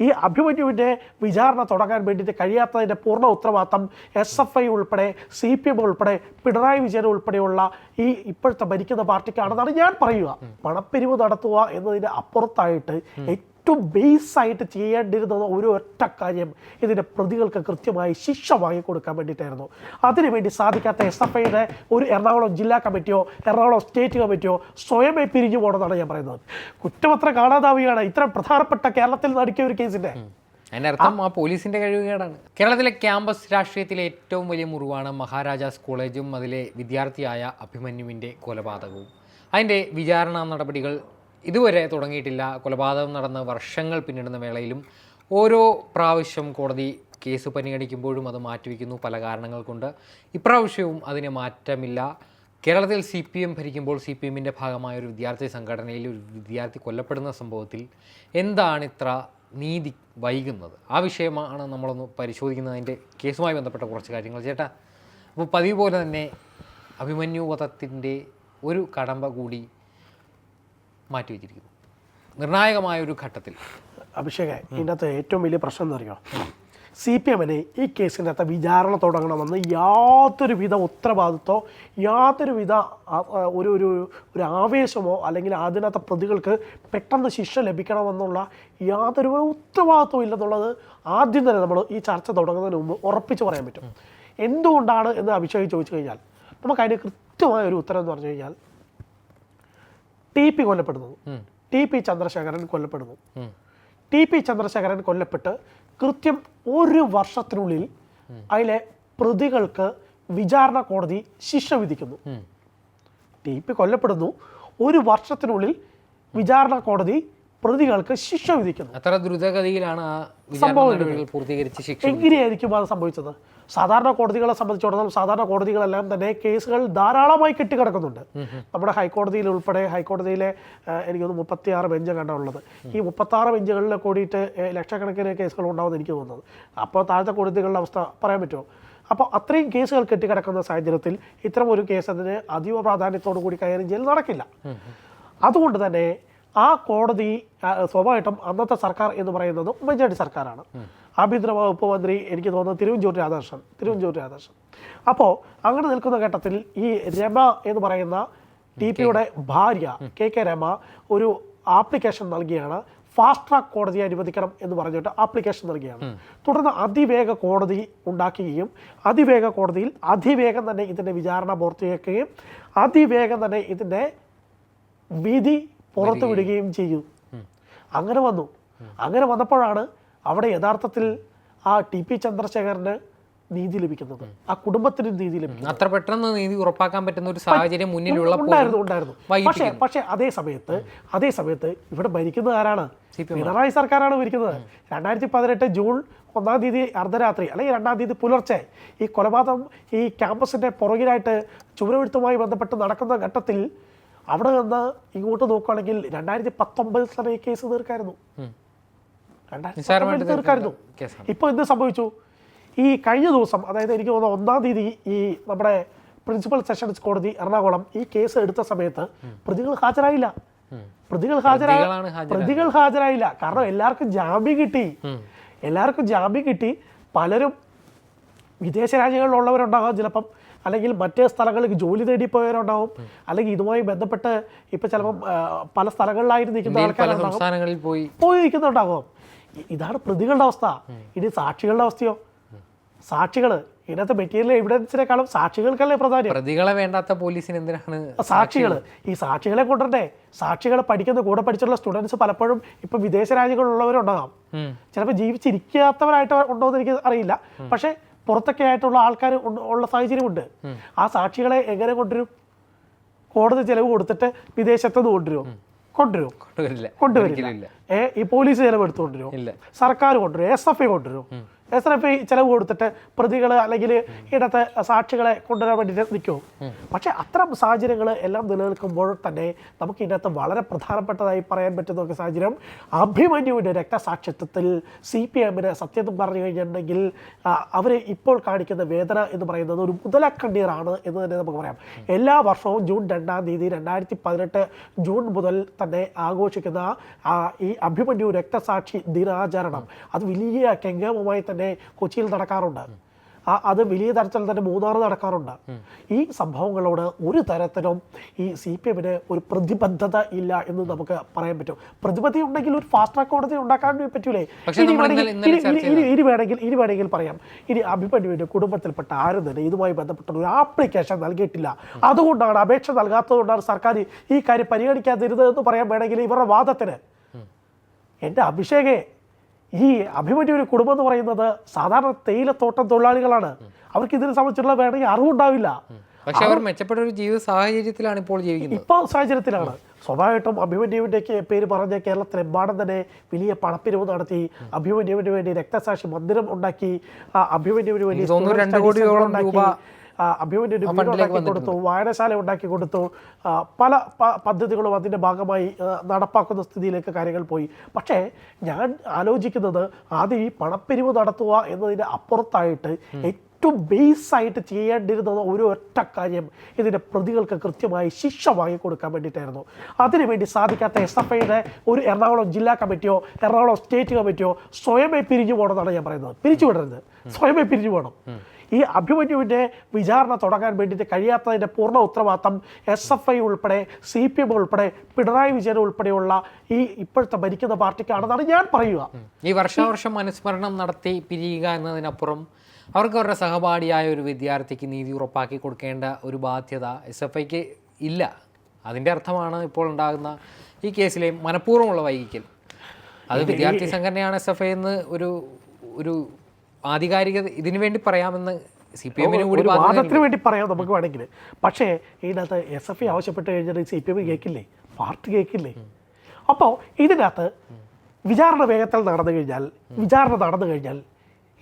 ഈ അഭിമന്യുവിന്റെ വിചാരണ തുടങ്ങാൻ വേണ്ടിയിട്ട് കഴിയാത്തതിന്റെ പൂർണ ഉത്തരവാദിത്തം എസ് എഫ് ഐ ഉൾപ്പെടെ സി പി എം ഉൾപ്പെടെ പിണറായി വിജയൻ ഉൾപ്പെടെയുള്ള ഈ ഇപ്പോഴത്തെ ഭരിക്കുന്ന പാർട്ടിക്കാണെന്നാണ് ഞാൻ പറയുക. പണപ്പിരിവ് നടത്തുക എന്നതിന് അപ്പുറത്തായിട്ട് ഏറ്റവും ബേസായിട്ട് ചെയ്യേണ്ടിരുന്നത് ഒരു ഒറ്റ കാര്യം. ഇതിന്റെ പ്രതികൾക്ക് കൃത്യമായി ശിക്ഷ വാങ്ങിക്കൊടുക്കാൻ വേണ്ടിയിട്ടായിരുന്നു. അതിനുവേണ്ടി സാധിക്കാത്ത എസ് എഫ് ഐയുടെ ഒരു എറണാകുളം ജില്ലാ കമ്മിറ്റിയോ എറണാകുളം സ്റ്റേറ്റ് കമ്മിറ്റിയോ സ്വയമേ പിരിഞ്ഞു പോകണമെന്നാണ് ഞാൻ പറയുന്നത്. കുറ്റപത്രം കാണാതാവുകയാണ് ഇത്രയും പ്രധാനപ്പെട്ട കേരളത്തിൽ നടക്കിയ ഒരു കേസിന്റെ അതിന്റെ അർത്ഥം ആ. പോലീസിന്റെ കഴിവുകേടാണ്. കേരളത്തിലെ ക്യാമ്പസ് രാഷ്ട്രീയത്തിലെ ഏറ്റവും വലിയ മുറിവാണ് മഹാരാജാസ് കോളേജും അതിലെ വിദ്യാർത്ഥിയായ അഭിമന്യുവിന്റെ കൊലപാതകവും. അതിന്റെ വിചാരണ നടപടികൾ ഇതുവരെ തുടങ്ങിയിട്ടില്ല. കൊലപാതകം നടന്ന വർഷങ്ങൾ പിന്നിടുന്ന വേളയിലും ഓരോ പ്രാവശ്യം കോടതി കേസ് പരിഗണിക്കുമ്പോഴും അത് മാറ്റിവെക്കുന്നു പല കാരണങ്ങൾ കൊണ്ട്. ഇപ്രാവശ്യവും അതിന് മാറ്റമില്ല. കേരളത്തിൽ സി പി എം ഭരിക്കുമ്പോൾ സി പി എമ്മിന്റെ ഭാഗമായ ഒരു വിദ്യാർത്ഥി സംഘടനയിൽ ഒരു വിദ്യാർത്ഥി കൊല്ലപ്പെടുന്ന സംഭവത്തിൽ എന്താണ് ഇത്ര നീതി വൈകുന്നത്? ആ വിഷയമാണ് നമ്മളൊന്ന് പരിശോധിക്കുന്നതിന്റെ കേസുമായി ബന്ധപ്പെട്ട കുറച്ച് കാര്യങ്ങൾ. ചേട്ടാ അപ്പോൾ പതിവ് പോലെ തന്നെ അഭിമന്യു വധത്തിന്റെ ഒരു കടമ്പ കൂടി മാറ്റിവെച്ചിരിക്കുന്നു നിർണായകമായ ഒരു ഘട്ടത്തിൽ. അഭിഷേക ഇതിനകത്ത് ഏറ്റവും വലിയ പ്രശ്നം എന്ന് അറിയോ? സി പി എമ്മിന് ഈ കേസിന്റെ അകത്ത് വിചാരണ തുടങ്ങണമെന്ന് യാതൊരുവിധ ഉത്തരവാദിത്വമോ യാതൊരുവിധ ഒരു ഒരു ഒരു ആവേശമോ അല്ലെങ്കിൽ അതിനകത്ത് പ്രതികൾക്ക് പെട്ടെന്ന് ശിക്ഷ ലഭിക്കണമെന്നുള്ള യാതൊരു ഉത്തരവാദിത്വം ഇല്ലെന്നുള്ളത് ആദ്യം തന്നെ നമ്മൾ ഈ ചർച്ച തുടങ്ങുന്നതിന് മുമ്പ് ഉറപ്പിച്ച് പറയാൻ പറ്റും. എന്തുകൊണ്ടാണ് എന്ന് അഭിഷേക് ചോദിച്ചു കഴിഞ്ഞാൽ നമുക്കതിന് കൃത്യമായ ഒരു ഉത്തരം എന്ന് പറഞ്ഞു കഴിഞ്ഞാൽ ടി പി കൊല്ലപ്പെടുന്നത് ടി പി ചന്ദ്രശേഖരൻ കൊല്ലപ്പെടുന്നു. ടി പി ചന്ദ്രശേഖരൻ കൊല്ലപ്പെട്ട് കൃത്യം ഒരു വർഷത്തിനുള്ളിൽ അതിലെ പ്രതികൾക്ക് വിചാരണ കോടതി ശിക്ഷ വിധിക്കുന്നു. T P കൊല്ലപ്പെടുന്നു. ഒരു വർഷത്തിനുള്ളിൽ വിചാരണ കോടതി പ്രതികൾക്ക് ശിക്ഷ വിധിക്കുന്നു. അത്ര ദ്രുതഗതിയിലാണ് ആ വിചാരണ നടപടികൾ പൂർത്തീകരിച്ച് ശിക്ഷ എങ്ങനെയായിരിക്കും അത് സംഭവിച്ചത്? സാധാരണ കോടതികളെ സംബന്ധിച്ചിടത്തോളം സാധാരണ കോടതികളെല്ലാം തന്നെ കേസുകൾ ധാരാളമായി കെട്ടിക്കിടക്കുന്നുണ്ട്. നമ്മുടെ ഹൈക്കോടതിയിൽ ഉൾപ്പെടെ ഹൈക്കോടതിയിലെ എനിക്കൊന്ന് മുപ്പത്തി ആറ് ബെഞ്ച് കണ്ടുള്ളത് ഈ മുപ്പത്തി ആറ് ബെഞ്ചുകളിൽ കൂടിയിട്ട് ലക്ഷക്കണക്കിന് കേസുകൾ ഉണ്ടാവുമെന്ന് എനിക്ക് തോന്നുന്നത്. അപ്പോൾ താഴത്തെ കോടതികളുടെ അവസ്ഥ പറയാൻ പറ്റുമോ? അപ്പോൾ അത്രയും കേസുകൾ കെട്ടിക്കിടക്കുന്ന സാഹചര്യത്തിൽ ഇത്തരം ഒരു കേസ് അതിന് അതീവ പ്രാധാന്യത്തോടു കൂടി കൈകാര്യം ചെയ്യൽ നടക്കില്ല. അതുകൊണ്ട് തന്നെ ആ കോടതി സ്വാഭാവികം സ്വാഭാവികമായിട്ടും അന്നത്തെ സർക്കാർ എന്ന് പറയുന്നത് ഉമ്മൻചാണ്ടി സർക്കാരാണ്. ആഭ്യന്തര വകുപ്പ് മന്ത്രി എനിക്ക് തോന്നുന്നത് തിരുവഞ്ചൂർ രാധാകൃഷ്ണൻ തിരുവഞ്ചൂർ രാധാകൃഷ്ണൻ. അപ്പോൾ അങ്ങനെ നിൽക്കുന്ന ഘട്ടത്തിൽ ഈ രമ എന്ന് പറയുന്ന ടി പിയുടെ ഭാര്യ കെ കെ രമ ഒരു ആപ്ലിക്കേഷൻ നൽകിയാണ്. ഫാസ്റ്റ് ട്രാക്ക് കോടതിയെ അനുവദിക്കണം എന്ന് പറഞ്ഞിട്ട് ആപ്ലിക്കേഷൻ നൽകിയാണ്. തുടർന്ന് അതിവേഗ കോടതി ഉണ്ടാക്കുകയും അതിവേഗ കോടതിയിൽ അതിവേഗം തന്നെ ഇതിന്റെ വിചാരണ പൂർത്തിയാക്കുകയും അതിവേഗം തന്നെ ഇതിന്റെ വിധി പുറത്തു വിടുകയും ചെയ്തു അങ്ങനെ വന്നു. അങ്ങനെ വന്നപ്പോഴാണ് അവിടെ യഥാർത്ഥത്തിൽ ആ ടി പി ചന്ദ്രശേഖരന് നീതി ലഭിക്കുന്നത്. ആ കുടുംബത്തിന് നീതി ലഭിക്കുന്നത് അത്ര പെട്ടെന്ന് നീതി ഉറപ്പാക്കാൻ പറ്റുന്ന ഒരു സാഹചര്യം മുന്നിലുള്ള ഉണ്ടായിരുന്നു ഉണ്ടായിരുന്നു. പക്ഷേ പക്ഷേ അതേ സമയത്ത് അതേ സമയത്ത് ഇവിടെ ഭരിക്കുന്ന ആരാണ്? പിണറായി സർക്കാരാണ് ഭരിക്കുന്നത്. രണ്ടായിരത്തി പതിനെട്ട് ജൂൺ ഒന്നാം തീയതി അർദ്ധരാത്രി അല്ലെങ്കിൽ രണ്ടാം തീയതി പുലർച്ചെ ഈ കൊലപാതകം ഈ ക്യാമ്പസിന്റെ പുറകിലായിട്ട് ചുവരെഴുത്തുമായി ബന്ധപ്പെട്ട് നടക്കുന്ന ഘട്ടത്തിൽ അവിടെ നിന്ന് ഇങ്ങോട്ട് നോക്കുകയാണെങ്കിൽ രണ്ടായിരത്തി പത്തൊമ്പതിൽ തന്നെ ഈ കേസ് തീർക്കായിരുന്നു. രണ്ടായിരത്തി പത്തൊമ്പതിൽ തീർക്കായിരുന്നു. ഇപ്പൊ ഇപ്പോൾ എന്ത് സംഭവിച്ചു? ഈ കഴിഞ്ഞ ദിവസം അതായത് എനിക്ക് തോന്നുന്നു ഒന്നാം തീയതി ഈ നമ്മുടെ പ്രിൻസിപ്പൽ സെഷൻസ് കോടതി എറണാകുളം ഈ കേസ് എടുത്ത സമയത്ത് പ്രതികൾ ഹാജരായില്ല. പ്രതികൾ ഹാജരായ പ്രതികൾ ഹാജരായില്ല. കാരണം എല്ലാവർക്കും ജാമ്യം കിട്ടി. എല്ലാവർക്കും ജാമ്യം കിട്ടി. പലരും വിദേശ രാജ്യങ്ങളിലുള്ളവരുണ്ടാകാം ചിലപ്പം. അല്ലെങ്കിൽ മറ്റേ സ്ഥലങ്ങളിലേക്ക് ജോലി തേടി പോയവരുണ്ടാവും അല്ലെങ്കിൽ ഇതുമായി ബന്ധപ്പെട്ട് ഇപ്പം ചിലപ്പോൾ പല സ്ഥലങ്ങളിലായിട്ട് നിൽക്കുന്ന ആൾക്കാരുണ്ടാകും പോയി. പോയി നിൽക്കുന്നുണ്ടാകും ഇതാണ് പ്രതികളുടെ അവസ്ഥ. ഇനി സാക്ഷികളുടെ അവസ്ഥയോ? സാക്ഷികൾ ഇതിനകത്ത് മെറ്റീരിയൽ എവിഡൻസിനേക്കാളും സാക്ഷികൾക്കല്ലേ പ്രാധാന്യം? പ്രതികളെ വേണ്ടാത്ത പോലീസിന് എന്തിനാണ് സാക്ഷികൾ ഈ സാക്ഷികളെ കൊണ്ടുവരണ്ടേ സാക്ഷികളെ പഠിക്കുന്ന കൂടെ പഠിച്ചുള്ള സ്റ്റുഡൻസ് പലപ്പോഴും ഇപ്പം വിദേശ രാജ്യങ്ങളിലുള്ളവരുണ്ടാകാം. ചിലപ്പോൾ ജീവിച്ചിരിക്കാത്തവരായിട്ട് ഉണ്ടോ എന്ന് എനിക്ക് അറിയില്ല. പക്ഷേ പുറത്തൊക്കെ ആയിട്ടുള്ള ആൾക്കാർ ഉള്ള സാഹചര്യമുണ്ട്. ആ സാക്ഷികളെ എങ്ങനെ കൊണ്ടുവരും? കോടതി ചെലവ് കൊടുത്തിട്ട് വിദേശത്തുനിന്ന് കൊണ്ടുവരും കൊണ്ടുവരും കൊണ്ടുവരില്ല. കൊണ്ടുവരില്ല. ഏ ഈ പോലീസ് ചെലവ് എടുത്തു കൊണ്ടുവരുമോ ഇല്ല. സർക്കാർ കൊണ്ടുവരും എസ് എഫ് ഐ കൊണ്ടുവരും എസ് എഫ് ഐ ചെലവ് കൊടുത്തിട്ട് പ്രതികൾ അല്ലെങ്കിൽ ഇടത്തെ സാക്ഷികളെ കൊണ്ടുവരാൻ വേണ്ടിയിട്ട് നിൽക്കുമോ പക്ഷേ അത്തരം സാഹചര്യങ്ങൾ എല്ലാം നിലനിൽക്കുമ്പോൾ തന്നെ നമുക്ക് ഇതിനകത്ത് വളരെ പ്രധാനപ്പെട്ടതായി പറയാൻ പറ്റുന്ന ഒരു സാഹചര്യം. അഭിമന്യുവിന്റെ രക്തസാക്ഷിത്വത്തിൽ സി പി എമ്മിന് സത്യത്തിൽ പറഞ്ഞു കഴിഞ്ഞിട്ടുണ്ടെങ്കിൽ അവർ ഇപ്പോൾ കാണിക്കുന്ന വേദന എന്ന് പറയുന്നത് ഒരു മുതലക്കണ്ണീറാണ് എന്ന് തന്നെ നമുക്ക് പറയാം. എല്ലാ വർഷവും ജൂൺ രണ്ടാം തീയതി രണ്ടായിരത്തി പതിനെട്ട് ജൂൺ മുതൽ തന്നെ ആഘോഷിക്കുന്ന ഈ അഭിമന്യു രക്തസാക്ഷി ദിനാചരണം. അത് വലിയ കെങ്കേമമായി തന്നെ കൊച്ചിയിൽ നടക്കാറുണ്ട്. അത് വലിയ തരത്തിൽ തന്നെ മൂന്നാറ് നടക്കാറുണ്ട്. ഈ സംഭവങ്ങളോട് ഒരു തരത്തിലും ഈ സി പി എമ്മിന് ഒരു പ്രതിബദ്ധത ഇല്ല എന്ന് നമുക്ക് പറയാൻ പറ്റും. പ്രതിബദ്ധത ഉണ്ടെങ്കിൽ ഒരു ഫാസ്റ്റ് ട്രാക്ക് കോടതി ഉണ്ടാക്കാൻ പറ്റൂലേ? ഇനി വേണമെങ്കിൽ- ഇനി- വേണമെങ്കിൽ പറയാം. ഇനി അഭിമന്യുവിന്റെ കുടുംബത്തിൽപ്പെട്ട ആരും തന്നെ ഇതുമായി ബന്ധപ്പെട്ട ഒരു ആപ്ലിക്കേഷൻ നൽകിയിട്ടില്ല. അതുകൊണ്ടാണ് അപേക്ഷ നൽകാത്തതുകൊണ്ടാണ് സർക്കാർ ഈ കാര്യം പരിഗണിക്കാതിരുന്നതെന്ന് പറയാൻ വേണമെങ്കിൽ ഇവരുടെ വാദത്തിന്. എന്റെ അഭിഷേകേ ഈ അഭിമന്യു ഒരു കുടുംബം എന്ന് പറയുന്നത് സാധാരണ തേയിലത്തോട്ടം തൊഴിലാളികളാണ്. അവർക്ക് ഇതിനെ സംബന്ധിച്ചുള്ള വേണമെങ്കിൽ അറിവുണ്ടാവില്ല. പക്ഷെ അവർ മെച്ചപ്പെട്ട ഒരു ജീവിത സാഹചര്യത്തിലാണ് ഇപ്പോൾ ജീവിക്കുന്നത്. ഇപ്പോൾ സാഹചര്യത്തിലാണ്. സ്വാഭാവികമായിട്ടും അഭിമന്യുവിന്റെ പേര് പറഞ്ഞ കേരളത്തിലെമ്പാടും തന്നെ വലിയ പണപ്പിരിവ് നടത്തി അഭിമന്യുവിന് വേണ്ടി രക്തസാക്ഷി മന്ദിരം ഉണ്ടാക്കി അഭിമന്യുവിന് വേണ്ടി അഭിമന്യുവിന് ആ വീട് ഉണ്ടാക്കി കൊടുത്തു വായനശാല ഉണ്ടാക്കി കൊടുത്തു പല പദ്ധതികളും അതിന്റെ ഭാഗമായി നടപ്പാക്കുന്ന സ്ഥിതിയിലേക്ക് കാര്യങ്ങൾ പോയി. പക്ഷേ ഞാൻ ആലോചിക്കുന്നത് ആദ്യം ഈ പണപ്പിരിവ് നടത്തുക എന്നതിന് അപ്പുറത്തായിട്ട് ഏറ്റവും ബേസ് ആയിട്ട് ചെയ്യേണ്ടിരുന്നത് ഒരു ഒറ്റ കാര്യം ഇതിന്റെ പ്രതികൾക്ക് കൃത്യമായി ശിക്ഷ വാങ്ങിക്കൊടുക്കാൻ വേണ്ടിയിട്ടായിരുന്നു. അതിനുവേണ്ടി സാധിക്കാത്ത എസ് എഫ് ഐയുടെ ഒരു എറണാകുളം ജില്ലാ കമ്മിറ്റിയോ എറണാകുളം സ്റ്റേറ്റ് കമ്മിറ്റിയോ സ്വയമേ പിരിഞ്ഞു പോകണമെന്നാണ് ഞാൻ പറയുന്നത്. പിരിച്ചു വിടരുത്. സ്വയമേ പിരിഞ്ഞു പോകണം. ഈ അഭിമന്യുവിന്റെ വിചാരണ തുടങ്ങാൻ വേണ്ടിയിട്ട് കഴിയാത്തതിന്റെ പൂർണ ഉത്തരവാദിത്തം എസ് എഫ് ഐ ഉൾപ്പെടെ സി പി എം ഉൾപ്പെടെ പിണറായി വിജയൻ ഉൾപ്പെടെയുള്ള ഈ ഇപ്പോഴത്തെ ഭരിക്കുന്ന പാർട്ടിക്കാണെന്നാണ് ഞാൻ പറയുക. ഈ വർഷാവർഷം അനുസ്മരണം നടത്തി പിരിയുക എന്നതിനപ്പുറം അവർക്ക് അവരുടെ സഹപാഠിയായ ഒരു വിദ്യാർത്ഥിക്ക് നീതി ഉറപ്പാക്കി കൊടുക്കേണ്ട ഒരു ബാധ്യത എസ് എഫ് ഐക്ക് ഇല്ല. അതിന്റെ അർത്ഥമാണ് ഇപ്പോൾ ഉണ്ടാകുന്ന ഈ കേസിലെ മനഃപൂർവമുള്ള വൈകിക്കൽ. അത് വിദ്യാർത്ഥി സംഘടനയാണ് എസ് എഫ് ഐ എന്ന് ഒരു ഒരു ആധികാരിക ഇതിനു വേണ്ടി പറയാമെന്ന് സി പി എമ്മിന് കൂടി വാദത്തിന് വേണ്ടി പറയാം നമുക്ക് വേണമെങ്കിൽ. പക്ഷേ ഇതിനകത്ത് എസ് എഫ് ഐ ആവശ്യപ്പെട്ട് കഴിഞ്ഞാൽ സി പി എം കേൾക്കില്ലേ? പാർട്ടി കേൾക്കില്ലേ? അപ്പോൾ ഇതിനകത്ത് വിചാരണ വേഗത്തിൽ നടന്നു കഴിഞ്ഞാൽ വിചാരണ നടന്നു കഴിഞ്ഞാൽ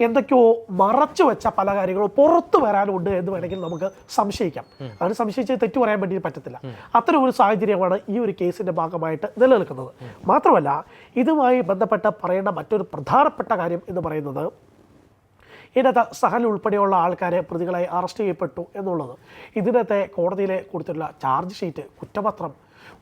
എന്തൊക്കെയോ മറച്ചു വെച്ച പല കാര്യങ്ങളും പുറത്തു വരാനുണ്ട് എന്ന് വേണമെങ്കിൽ നമുക്ക് സംശയിക്കാം. അതിന് സംശയിച്ച് തെറ്റു പറയാൻ വേണ്ടി പറ്റത്തില്ല. അത്തരം ഒരു സാഹചര്യമാണ് ഈ ഒരു കേസിന്റെ ഭാഗമായിട്ട് നിലനിൽക്കുന്നത്. മാത്രമല്ല ഇതുമായി ബന്ധപ്പെട്ട് പറയേണ്ട മറ്റൊരു പ്രധാനപ്പെട്ട കാര്യം എന്ന് പറയുന്നത് ഇതിനകത്ത് സഹൽ ഉൾപ്പെടെയുള്ള ആൾക്കാരെ പ്രതികളായി അറസ്റ്റ് ചെയ്യപ്പെട്ടു എന്നുള്ളത്. ഇതിനകത്തെ കോടതിയിലെ കൊടുത്തിട്ടുള്ള ചാർജ് ഷീറ്റ് കുറ്റപത്രം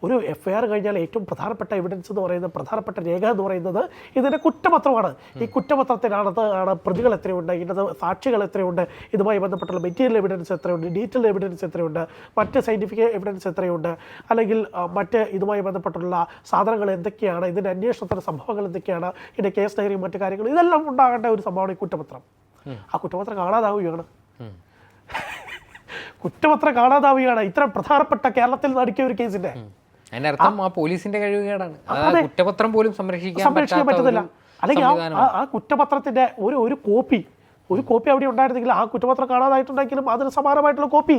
ഒരു എഫ് ഐ ആർ കഴിഞ്ഞാൽ ഏറ്റവും പ്രധാനപ്പെട്ട എവിഡൻസ് എന്ന് പറയുന്നത് പ്രധാനപ്പെട്ട രേഖ എന്ന് പറയുന്നത് ഇതിന്റെ കുറ്റപത്രമാണ്. ഈ കുറ്റപത്രത്തിനകത്ത് ആണ് പ്രതികൾ എത്രയുണ്ട് ഇതിനകത്ത് സാക്ഷികൾ എത്രയുണ്ട് ഇതുമായി ബന്ധപ്പെട്ടുള്ള മെറ്റീരിയൽ എവിഡൻസ് എത്രയുണ്ട് ഡീറ്റെയിൽ എവിഡൻസ് എത്രയുണ്ട് മറ്റ് സയന്റിഫിക് എവിഡൻസ് എത്രയുണ്ട് അല്ലെങ്കിൽ മറ്റ് ഇതുമായി ബന്ധപ്പെട്ടുള്ള സാധനങ്ങൾ എന്തൊക്കെയാണ് ഇതിന്റെ അന്വേഷണത്തിന്റെ സംഭവങ്ങൾ എന്തൊക്കെയാണ് ഇതിന്റെ കേസ് ഡയറിയും മറ്റു കാര്യങ്ങളും ഇതെല്ലാം ഉണ്ടാകേണ്ട ഒരു സംഭവമാണ് ഈ കുറ്റപത്രം. ആ കുറ്റപത്രം കാണാതാവുകയാണ്. കുറ്റപത്രം കാണാതാവുകയാണ്. ഇത്ര പ്രധാനപ്പെട്ട കേരളത്തിൽ നടക്കിയ ഒരു കേസിന്റെ. അതിന്റെ അർത്ഥം ആ പോലീസിന്റെ കഴിവുകേടാണ്. കുറ്റപത്രം പോലും സംരക്ഷിക്കാൻ സംരക്ഷിക്കാൻ പറ്റാത്ത പറ്റത്തില്ല. അല്ലെങ്കിൽ ആ കുറ്റപത്രത്തിന്റെ ഒരു ഒരു കോപ്പി ഒരു കോപ്പി അവിടെ ഉണ്ടായിരുന്നെങ്കിൽ ആ കുറ്റപത്രം കാണാതായിട്ടുണ്ടെങ്കിലും അതിന് സമാനമായിട്ടുള്ള കോപ്പി.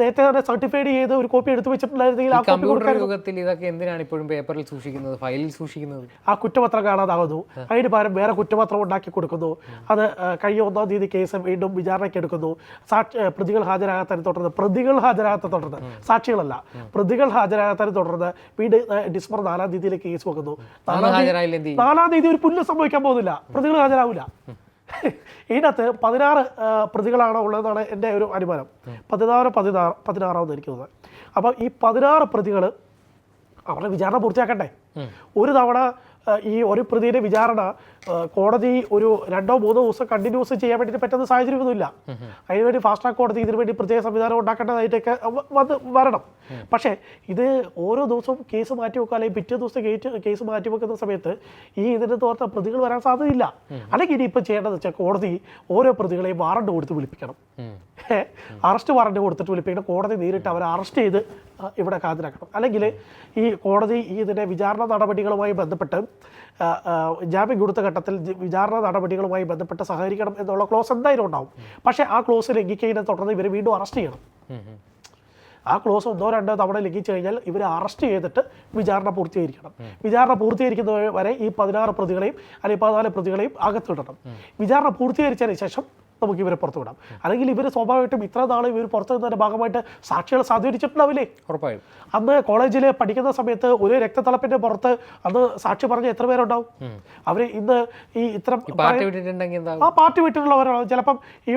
നേരത്തെ തന്നെ സർട്ടിഫൈഡ് ചെയ്ത് ഒരു കോപ്പി എടുത്തു വെച്ചിട്ടുണ്ടായിരുന്നെങ്കിൽ ആ കോപ്പി കൊടുക്കാൻ ഇതൊക്കെ എന്തിനാണ് ഇപ്പോഴും പേപ്പറിൽ സൂക്ഷിക്കുന്നത് ഫയലിൽ സൂക്ഷിക്കുന്നത്? ആ കുറ്റപത്രം കാണാതാകുന്നു. അതിന് പകരം വേറെ കുറ്റപത്രം ഉണ്ടാക്കി കൊടുക്കുന്നു. അത് കഴിഞ്ഞ ഒന്നാം തീയതി കേസ് വീണ്ടും വിചാരണയ്ക്ക് എടുക്കുന്നു. സാക്ഷി പ്രതികൾ ഹാജരാകാത്തതിനെ തുടർന്ന് പ്രതികൾ ഹാജരാകാത്ത തുടർന്ന് സാക്ഷികളല്ല പ്രതികൾ ഹാജരാകാത്തതിനെ തുടർന്ന് വീണ്ടും ഡിസംബർ നാലാം തീയതിയിലേക്ക് കേസ് വെക്കുന്നു. നാലാം തീയതി ഒരു പുല്ല് സംഭവിക്കാൻ പോകുന്നില്ല. പ്രതികൾ ഹാജരാവില്ല. ഇതിനകത്ത് പതിനാറ് പ്രതികളാണ് ഉള്ളതെന്നാണ് എന്റെ ഒരു അനുമാനം. പതിനാറ് പതിനാറ് പതിനാറാമെന്ന് എനിക്ക് തോന്നുന്നത്. അപ്പം ഈ പതിനാറ് പ്രതികൾ അവരുടെ വിചാരണ പൂർത്തിയാക്കട്ടെ ഒരു തവണ ഈ ഒരു പ്രതിയുടെ വിചാരണ കോടതി ഒരു രണ്ടോ മൂന്നോ ദിവസം കണ്ടിന്യൂസ് ചെയ്യാൻ വേണ്ടിയിട്ട് പറ്റുന്ന സാഹചര്യമൊന്നുമില്ല. അതിനുവേണ്ടി ഫാസ്റ്റ് ട്രാക്ക് കോടതി ഇതിനു വേണ്ടി പ്രത്യേക സംവിധാനം ഉണ്ടാക്കേണ്ടതായിട്ടൊക്കെ വന്ന് വരണം. പക്ഷേ ഇത് ഓരോ ദിവസവും കേസ് മാറ്റി വെക്കുക അല്ലെങ്കിൽ പിറ്റേ ദിവസം കേറ്റ് കേസ് മാറ്റി വെക്കുന്ന സമയത്ത് ഈ ഇതിന്റെ തോർത്ത പ്രതികൾ വരാൻ സാധ്യതയില്ല. അല്ലെങ്കിൽ ഇനി ഇപ്പം ചെയ്യേണ്ടത് വെച്ചാൽ കോടതി ഓരോ പ്രതികളെയും വാറണ്ട് കൊടുത്ത് വിളിപ്പിക്കണം. അറസ്റ്റ് വാറണ്ട് കൊടുത്തിട്ട് വിളിപ്പിക്കണം. കോടതി നേരിട്ട് അവരെ അറസ്റ്റ് ചെയ്ത് ഇവിടെ ഹാജരാക്കണം. അല്ലെങ്കിൽ ഈ കോടതി ഈ ഇതിന്റെ വിചാരണ നടപടികളുമായി ബന്ധപ്പെട്ട് ജാമ്യം കൊടുത്ത ഘട്ടത്തിൽ വിചാരണ നടപടികളുമായി ബന്ധപ്പെട്ട് സഹകരിക്കണം എന്നുള്ള ക്ലോസ് എന്തായാലും ഉണ്ടാവും. പക്ഷേ ആ ക്ലോസ് ലംഘിക്കുന്നതിനെ തുടർന്ന് ഇവരെ വീണ്ടും അറസ്റ്റ് ചെയ്യണം. ആ ക്ലോസ് ഒന്നോ രണ്ടോ തവണ ലംഘിച്ചു കഴിഞ്ഞാൽ ഇവരെ അറസ്റ്റ് ചെയ്തിട്ട് വിചാരണ പൂർത്തീകരിക്കണം. വിചാരണ പൂർത്തീകരിക്കുന്നത് വരെ ഈ പതിനാറ് പ്രതികളെയും അല്ലെങ്കിൽ പതിനാല് പ്രതികളെയും അകത്തിടണം. വിചാരണ പൂർത്തീകരിച്ചതിന് ശേഷം നമുക്ക് ഇവരെ പുറത്തു വിടാം. അല്ലെങ്കിൽ ഇവർ സ്വാഭാവികമായിട്ടും ഇത്ര നാളെ ഇവർ പുറത്തു നിന്നതിന്റെ ഭാഗമായിട്ട് സാക്ഷികൾ സ്വാധീനിച്ചിട്ടുണ്ടാവില്ലേ? ഉറപ്പായും. അന്ന് കോളേജിൽ പഠിക്കുന്ന സമയത്ത് ഒരു രക്തത്തളപ്പിന്റെ പുറത്ത് അന്ന് സാക്ഷി പറഞ്ഞ എത്ര പേരുണ്ടാവും? അവർ ഇന്ന് ഈ ഇത്ര ആ പാർട്ടി വിട്ടിട്ടുള്ളവരാണ്. ചിലപ്പം ഈ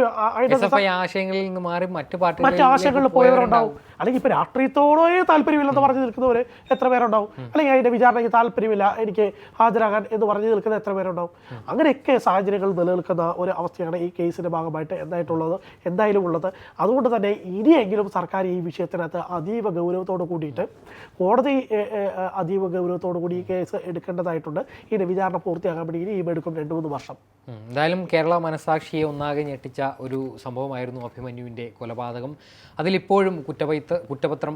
ആശയങ്ങളിൽ നിന്ന് മാറി മറ്റു മറ്റു ആശയങ്ങളിൽ പോയവരുണ്ടാവും. അല്ലെങ്കിൽ ഇപ്പോൾ രാഷ്ട്രീയത്തോടേ താല്പര്യമില്ലെന്ന് പറഞ്ഞു നിൽക്കുന്നവർ എത്ര പേരുണ്ടാവും? അല്ലെങ്കിൽ അതിന്റെ വിചാരണയ്ക്ക് താല്പര്യമില്ല എനിക്ക് ഹാജരാകാൻ എന്ന് പറഞ്ഞു നിൽക്കുന്ന എത്ര പേരുണ്ടാവും? അങ്ങനെയൊക്കെ സാഹചര്യങ്ങൾ നിലനിൽക്കുന്ന ഒരു അവസ്ഥയാണ് ഈ കേസിന്റെ ഭാഗമായിട്ട് എന്തായിട്ടുള്ളത് എന്തായാലും ഉള്ളത്. അതുകൊണ്ട് തന്നെ ഇനിയെങ്കിലും സർക്കാർ ഈ വിഷയത്തിനകത്ത് അതീവ ഗൗരവത്തോട് കൂടിയിട്ട് കോടതി അതീവ ഗൗരവത്തോടു കൂടി ഈ കേസ് എടുക്കേണ്ടതായിട്ടുണ്ട്. ഇതിന്റെ വിചാരണ പൂർത്തിയാകാൻ വേണ്ടി ഇനിയും എടുക്കും രണ്ട് മൂന്ന് വർഷം. എന്തായാലും കേരള മനസാക്ഷിയെ ഒന്നാകെ ഞെട്ടിച്ച ഒരു സംഭവമായിരുന്നു അഭിമന്യുവിന്റെ കൊലപാതകം. അതിലിപ്പോഴും കുറ്റപൈത്ത് കുറ്റപത്രം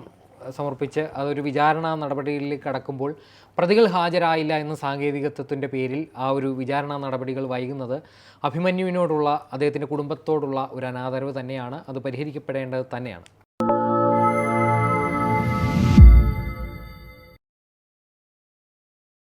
സമർപ്പിച്ച് അതൊരു വിചാരണ നടപടിയിൽ കടക്കുമ്പോൾ പ്രതികൾ ഹാജരായില്ല എന്ന സാങ്കേതികത്വത്തിന്റെ പേരിൽ ആ ഒരു വിചാരണ നടപടികൾ വൈകുന്നത് അഭിമന്യുവിനോടുള്ള അദ്ദേഹത്തിന്റെ കുടുംബത്തോടുള്ള ഒരു അനാദരവ് തന്നെയാണ്. അത് പരിഹരിക്കപ്പെടേണ്ടത് തന്നെയാണ്.